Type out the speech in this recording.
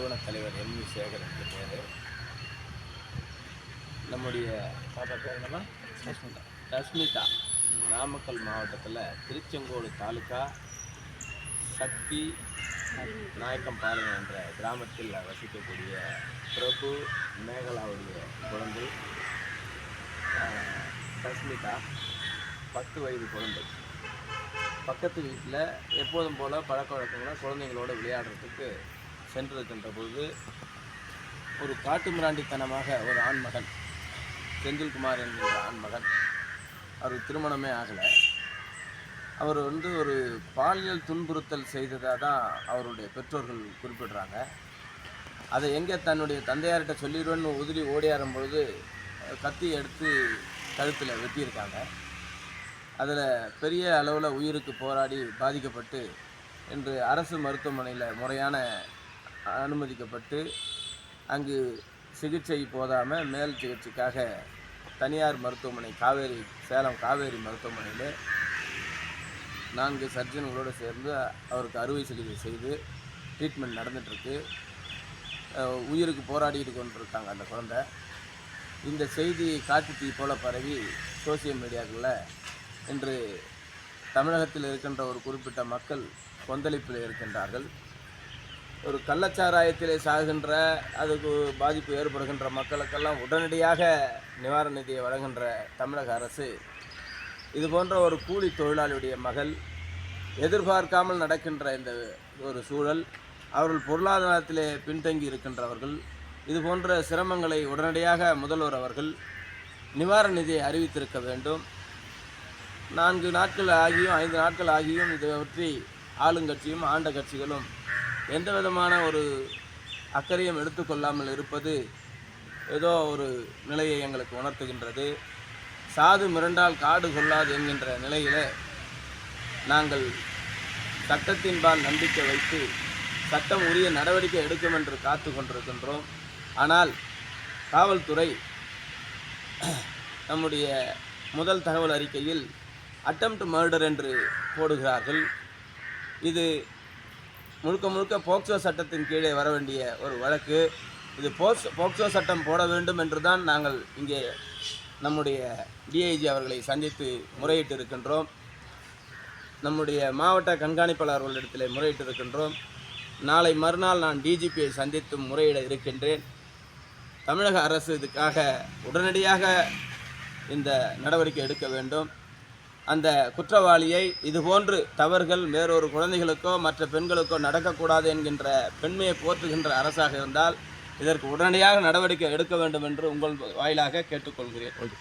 நிறுவன தலைவர் M V Sekar என்ற பேர். நம்முடைய பாப்பா பேர் என்னன்னா ரஷ்மிதா ரஷ்மிதா நாமக்கல் மாவட்டத்தில் திருச்செங்கோடு தாலுக்கா சக்தி நாயக்கம்பாளையம் என்ற கிராமத்தில் வசிக்கக்கூடிய பிரபு மேகலாவுடைய குழந்தை. ரஷ்மிதா பத்து வயது குழந்தை. பக்கத்து வீட்டில் எப்போதும் போல் பழக்க வழக்கங்களாக குழந்தைங்களோட விளையாடுறதுக்கு சென்றிருக்கின்ற பொழுது ஒரு காட்டு மிராண்டித்தனமாக ஒரு ஆண்மகன் செந்தில்குமார் என்கின்ற ஆண்மகன் அவருக்கு திருமணமே ஆகலை. அவர் வந்து ஒரு பாலியல் துன்புறுத்தல் செய்ததாக தான் அவருடைய பெற்றோர்கள் குறிப்பிடுறாங்க. அதை எங்கே தன்னுடைய தந்தையார்கிட்ட சொல்லிடுவேன்னு உதிரி ஓடியாரும் பொழுது கத்தி எடுத்து கழுத்தில் வெட்டியிருக்காங்க. அதில் பெரிய அளவில் உயிருக்கு போராடி பாதிக்கப்பட்டு இன்று அரசு மருத்துவமனையில் முறையான அனுமதிக்கப்பட்டு அங்கு சிகிச்சை போதாமல் மேல் சிகிச்சைக்காக தனியார் மருத்துவமனை காவேரி சேலம் காவேரி மருத்துவமனையில் நான்கு சர்ஜன்களோடு சேர்ந்து அவருக்கு அறுவை சிகிச்சை செய்து ட்ரீட்மெண்ட் நடந்துகிட்ருக்கு உயிருக்கு போராடிட்டு கொண்டிருக்காங்க அந்த குழந்தை. இந்த செய்தி காட்டு தீ போல பரவி சோசியல் மீடியாக்களில் இன்று தமிழகத்தில் இருக்கின்ற ஒரு குறிப்பிட்ட மக்கள் கொந்தளிப்பில் இருக்கின்றார்கள். ஒரு கள்ளச்சாராயத்திலே சாகின்ற அதுக்கு பாதிப்பு ஏற்படுகின்ற மக்களுக்கெல்லாம் உடனடியாக நிவாரண நிதியை வழங்குகின்ற தமிழக அரசு இது போன்ற ஒரு கூலி தொழிலாளியுடைய மகள் எதிர்பார்க்காமல் நடக்கின்ற இந்த ஒரு சூழல் அவர்கள் பொருளாதாரத்திலே பின்தங்கி இருக்கின்றவர்கள் இது போன்ற சிரமங்களை உடனடியாக முதல்வர் அவர்கள் நிவாரண நிதியை அறிவித்திருக்க வேண்டும். நான்கு நாட்கள் ஆகியும் ஐந்து நாட்கள் ஆகியும் இதை பற்றி ஆளுங்கட்சியும் ஆண்ட கட்சிகளும் எந்த விதமான ஒரு அக்கறையும் எடுத்துக்கொள்ளாமல் இருப்பது ஏதோ ஒரு நிலையை எங்களுக்கு உணர்த்துகின்றது. சாது மிரண்டால் காடு கொள்ளாது என்கின்ற நிலையில் நாங்கள் சட்டத்தின்பால் நம்பிக்கை வைத்து சட்டம் உரிய நடவடிக்கை எடுக்கும் என்று காத்து கொண்டிருக்கின்றோம். ஆனால் காவல்துறை நம்முடைய முதல் தகவல் அறிக்கையில் அட்டம்ப்ட் மர்டர் என்று போடுகிறார்கள். இது முழுக்க முழுக்க போக்சோ சட்டத்தின் கீழே வர வேண்டிய ஒரு வழக்கு. இது போக்ஸ் போக்சோ சட்டம் போட வேண்டும் என்று தான் நாங்கள் இங்கே நம்முடைய டிஐஜி அவர்களை சந்தித்து முறையிட்டு இருக்கின்றோம் நம்முடைய மாவட்ட கண்காணிப்பாளர்களிடத்தில் முறையிட்டு இருக்கின்றோம் நாளை மறுநாள் நான் டிஜிபியை சந்தித்து முறையிட இருக்கின்றேன். தமிழக அரசு இதுக்காக உடனடியாக இந்த நடவடிக்கை எடுக்க வேண்டும். அந்த குற்றவாளியை இதுபோன்று தவறுகள் வேறொரு குழந்தைகளுக்கோ மற்ற பெண்களுக்கோ நடக்கக்கூடாது என்கின்ற பெண்மையை போற்றுகின்ற அரசாக இருந்தால் இதற்கு உடனடியாக நடவடிக்கை எடுக்க வேண்டும் என்று உங்கள் வாயிலாக கேட்டுக்கொள்கிறேன். ஓகே